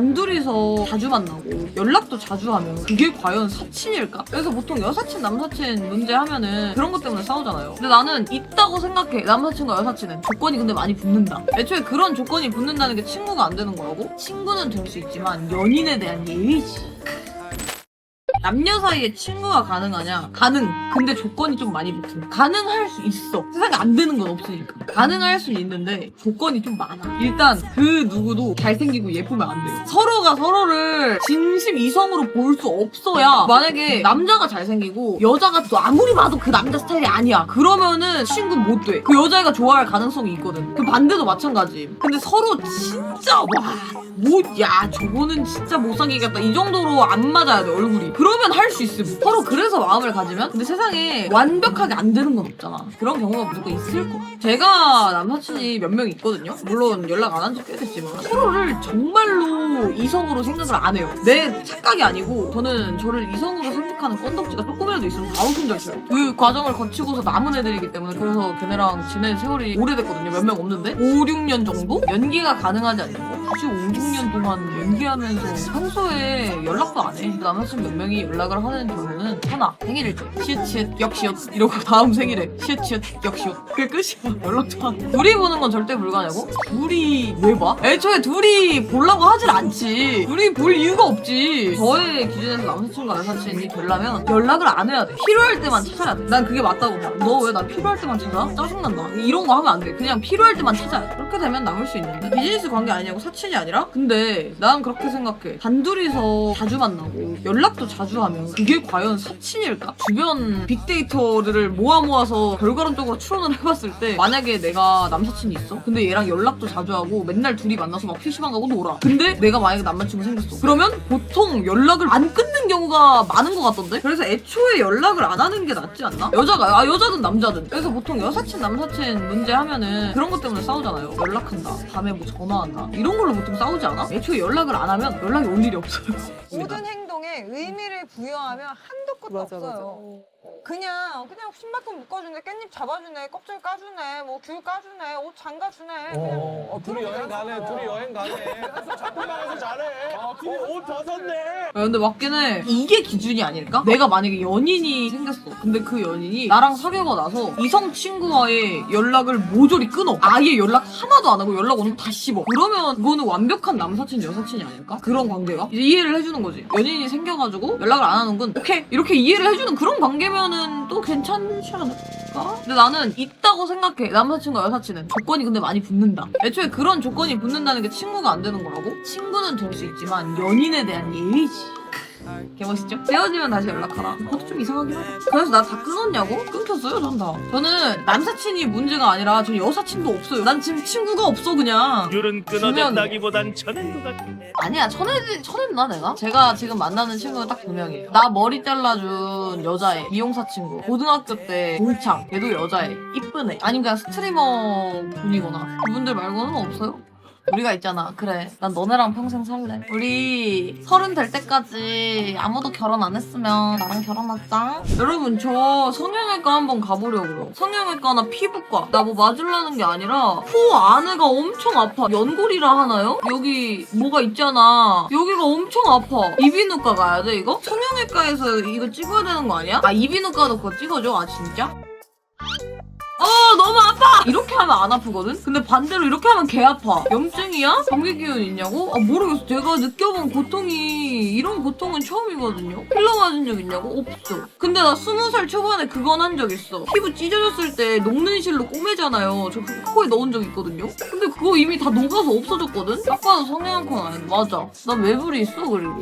단둘이서 자주 만나고 연락도 자주 하면 그게 과연 사친일까? 그래서 보통 여사친 남사친 문제 하면은 그런 것 때문에 싸우잖아요. 근데 나는 있다고 생각해. 남사친과 여사친은 조건이 근데 많이 붙는다. 애초에 그런 조건이 붙는다는 게 친구가 안 되는 거라고? 친구는 될 수 있지만 연인에 대한 예의지. 남녀 사이에 친구가 가능하냐? 가능. 근데 조건이 좀 많이 붙은. 가능할 수 있어. 세상에 안 되는 건 없으니까. 가능할 수는 있는데 조건이 좀 많아. 일단 그 누구도 잘생기고 예쁘면 안 돼요. 서로가 서로를 진심 이성으로 볼 수 없어야 만약에 남자가 잘생기고 여자가 또 아무리 봐도 그 남자 스타일이 아니야. 그러면은 친구 못 돼. 그 여자애가 좋아할 가능성이 있거든. 그 반대도 마찬가지. 근데 서로 진짜 와. 뭐, 야, 저거는 진짜 못 사귀겠다. 이 정도로 안 맞아야 돼, 얼굴이. 면 할 수 있음. 서로 그래서 마음을 가지면? 근데 세상에 완벽하게 안 되는 건 없잖아. 그런 경우가 무조건 있을 거야. 제가 남사친이 몇 명 있거든요? 물론 연락 안 한 지 꽤 됐지만. 서로를 정말로 이성으로 생각을 안 해요. 내 착각이 아니고, 저는 저를 이성으로 생각하는 건덕지가 조금이라도 있으면 바로 손절쳐요. 그 과정을 거치고서 남은 애들이기 때문에 그래서 걔네랑 지낸 세월이 오래됐거든요. 몇 명 없는데? 5, 6년 정도? 연기가 가능하지 않고 굳이 5, 6년 동안 연기하면서 평소에 연락도 안 해. 남사친 몇 명이 연락을 하는 경우는 하나 생일일 때 시읒 시읒 역시 읒 이러고 다음 생일에 시읒 시읒 역시 읒 그게 끝이야. 연락도 안 해. 둘이 보는 건 절대 불가냐고? 둘이 왜 봐? 애초에 둘이 보려고 하질 않지. 둘이 볼 이유가 없지. 저의 기준에서 남사친과 여사친이 되려면 연락을 안 해야 돼. 필요할 때만 찾아야 돼. 난 그게 맞다고 봐. 너왜 나 필요할 때만 찾아? 짜증난다. 이런 거 하면 안 돼. 그냥 필요할 때만 찾아야 돼. 그렇게 되면 남을 수 있는데 비즈니스 관계 아니냐고 사친이 아니라? 근데 난 그렇게 생각해. 단둘이서 자주 만나고 연락도 자주 하면 그게 과연 사친일까? 주변 빅데이터를 모아 모아서 결과론적으로 추론을 해봤을 때 만약에 내가 남사친이 있어? 근데 얘랑 연락도 자주 하고 맨날 둘이 만나서 막 PC방 가고 놀아. 근데 내가 만약에 남자친구 생겼어. 그러면 보통 연락을 안 끊는 경우가 많은 것 같던데? 그래서 애초에 연락을 안 하는 게 낫지 않나? 여자가, 아, 여자든 남자든. 그래서 보통 여사친, 남사친 문제 하면은 그런 것 때문에 싸우잖아요. 연락한다. 밤에 뭐 전화한다. 이런 걸로 보통 싸우지 않아? 애초에 연락을 안 하면 연락이 올 일이 없어요. 모든 행 동에 의미를 부여하면 한도 끝도 맞아, 맞아. 없어요. 그냥 그냥 신발끈 묶어주네, 깻잎 잡아주네, 껍질 까주네, 뭐 귤 까주네, 옷 장가 주네. 그냥 어, 어, 둘이 여행 가네, 둘이 여행 가네. 작품만 해서 잘해. 어, 옷 벗었네. 야, 근데 맞긴 해. 이게 기준이 아닐까? 내가 만약에 연인이 생겼어. 근데 그 연인이 나랑 사귀고 나서 이성 친구와의 연락을 모조리 끊어. 아예 연락 하나도 안 하고 연락 오는 거 다 씹어. 그러면 그거는 완벽한 남사친, 여사친이 아닐까? 그런 관계가? 이제 이해를 해주는 거지. 연인이 생겨가지고 연락을 안 하는 건 오케이. 이렇게 이해를 해주는 그런 관계면은 또 괜찮지 않을까? 근데 나는 있다고 생각해. 남사친과 여사친은. 조건이 근데 많이 붙는다. 애초에 그런 조건이 붙는다는 게 친구가 안 되는 거라고? 친구는 될 수 있지만 연인에 대한 예의지. 개멋있죠? 헤어지면 다시 연락하라. 그것도 좀 이상하긴 하다. 그래서 나 다 끊었냐고? 끊겼어요, 전 다. 저는 남사친이 문제가 아니라 저 여사친도 없어요. 난 지금 친구가 없어, 그냥. 귤은 끊어졌다기보단 쳐낸 것 같네. 아니야, 천해, 천했나, 내가? 제가 지금 만나는 친구가 딱 두 명이에요. 나 머리 잘라준 여자애, 미용사 친구. 고등학교 때 동창, 걔도 여자애. 이쁜 애. 아니면 그냥 스트리머 분이거나. 그분들 말고는 없어요. 우리가 있잖아. 그래. 난 너네랑 평생 살래. 우리 서른 될 때까지 아무도 결혼 안 했으면 나랑 결혼하자. 여러분, 저 성형외과 한번 가보려고요. 성형외과나 피부과. 나 뭐 맞으려는 게 아니라 코 안에가 엄청 아파. 연골이라 하나요? 여기 뭐가 있잖아. 여기가 엄청 아파. 이비인후과 가야 돼, 이거? 성형외과에서 이거 찍어야 되는 거 아니야? 아, 이비인후과도 그거 찍어줘? 아, 진짜? 어 너무 아파! 이렇게 하면 안 아프거든? 근데 반대로 이렇게 하면 개 아파. 염증이야? 감기 기운 있냐고? 아 모르겠어. 제가 느껴본 고통이 이런 고통은 처음이거든요. 필러 맞은 적 있냐고? 없어. 근데 나 스무 살 초반에 그건 한 적 있어. 피부 찢어졌을 때 녹는 실로 꼬매잖아요. 저 그거 코에 넣은 적 있거든요. 근데 그거 이미 다 녹아서 없어졌거든? 딱 봐도 성형외과 아니야. 맞아. 난 외불이 있어 그리고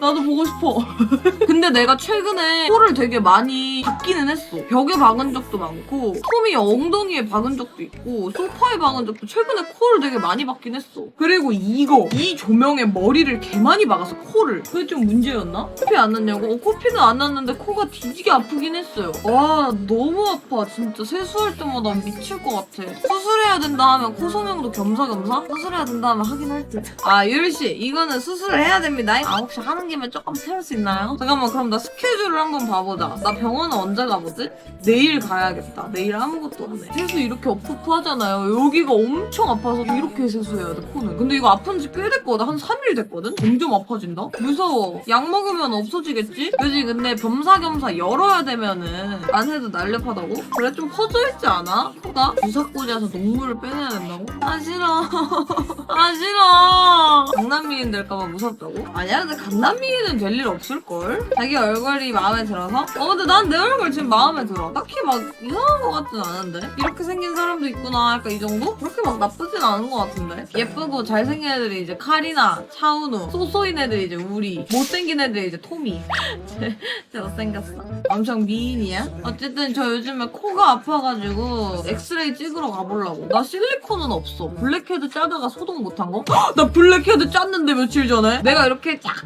나도 보고 싶어. 근데 내가 최근에 코를 되게 많이 박기는 했어. 벽에 박은 적도 많고, 톰이 엉덩이에 박은 적도 있고, 소파에 박은 적도 최근에 코를 되게 많이 박긴 했어. 그리고 이거, 이 조명에 머리를 개 많이 박아서 코를. 그게 좀 문제였나? 코피 안 났냐고? 어, 코피는 안 났는데 코가 뒤지게 아프긴 했어요. 와, 너무 아파. 진짜 세수할 때마다 미칠 것 같아. 수술해야 된다 하면 코 소명도 겸사겸사? 수술해야 된다 하면 하긴 할 듯. 아, 유리 씨, 이거는 수술을 해야 됩니다. 아, 혹시 하는 하는 김에 조금 태울 수 있나요? 잠깐만 그럼 나 스케줄을 한번 봐보자. 나 병원은 언제 가보지? 내일 가야겠다. 내일 아무것도 없네. 세수 이렇게 업프프 하잖아요. 여기가 엄청 아파서 이렇게 세수해야 돼 코는. 근데 이거 아픈 지 꽤 됐거든. 한 3일 됐거든? 점점 아파진다? 무서워. 약 먹으면 없어지겠지? 그지 근데 겸사겸사 열어야 되면은 안 해도 날렵하다고? 그래 좀 퍼져있지 않아? 코가? 꽂아서 녹물을 빼내야 된다고? 아 싫어. 아 싫어. 강남미인 될까봐 무섭다고? 아니야 근데 강남 미인은 될일 없을걸? 자기 얼굴이 마음에 들어서? 어 근데 난 내 얼굴 지금 마음에 들어. 딱히 막 이상한 것 같진 않은데? 이렇게 생긴 사람도 있구나 약간 이 정도? 그렇게 막 나쁘진 않은 것 같은데? 예쁘고 잘생긴 애들이 이제 카리나, 차은우, 소소인 애들이 이제 우리, 못생긴 애들이 이제 토미. 진짜 못생겼어. 엄청 미인이야? 어쨌든 저 요즘에 코가 아파가지고 엑스레이 찍으러 가보려고. 나 실리콘은 없어. 블랙헤드 짜다가 소독 못한 거? 헉! 나 블랙헤드 짰는데 며칠 전에? 내가 이렇게 쫙쫙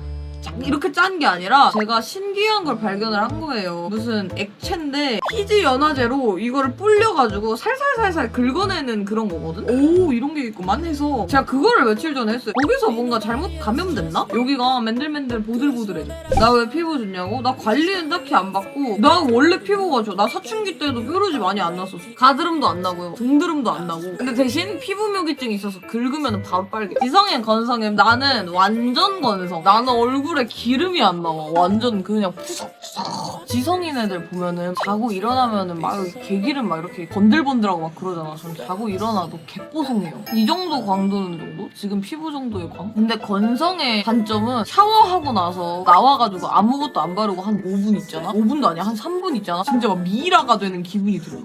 이렇게 짠 게 아니라 제가 신기한 걸 발견을 한 거예요. 무슨 액체인데 피지 연화제로 이거를 불려가지고 살살살살 긁어내는 그런 거거든? 오 이런 게 있구만 해서 제가 그거를 며칠 전에 했어요. 거기서 뭔가 잘못 감염됐나? 여기가 맨들맨들 보들보들해져. 나 왜 피부 좋냐고? 나 관리는 딱히 안 받고 나 원래 피부가 좋아. 나 사춘기 때도 뾰루지 많이 안 났었어. 가드름도 안 나고요. 등드름도 안 나고. 근데 대신 피부 묘기증이 있어서 긁으면 바로 빨개. 이성형 건성형 나는 완전 건성. 나는 얼굴에 기름이 안 나와. 완전 그냥 푸석푸석. 지성인 애들 보면은 자고 일어나면은 막 개기름 막 이렇게 번들번들하고 막 그러잖아. 전 자고 일어나도 개뽀송해요. 이 정도 광도는 정도? 지금 피부 정도의 광? 근데 건성의 단점은 샤워하고 나서 나와가지고 아무것도 안 바르고 한 5분 있잖아? 5분도 아니야. 한 3분 있잖아? 진짜 막 미라가 되는 기분이 들어.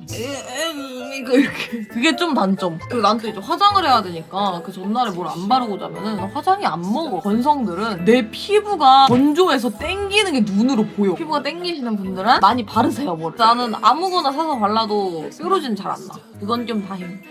이거 이렇게. 그게 좀 단점. 그리고 난 또 이제 화장을 해야 되니까 그 전날에 뭘 안 바르고 자면은 화장이 안 먹어. 건성들은 내 피부가 건조해서 땡기는 게 눈으로 보여. 피부가 땡기시는 분들은 많이 바르세요, 뭘. 나는 아무거나 사서 발라도 뾰루지는 잘 안 나. 그건 좀 다행.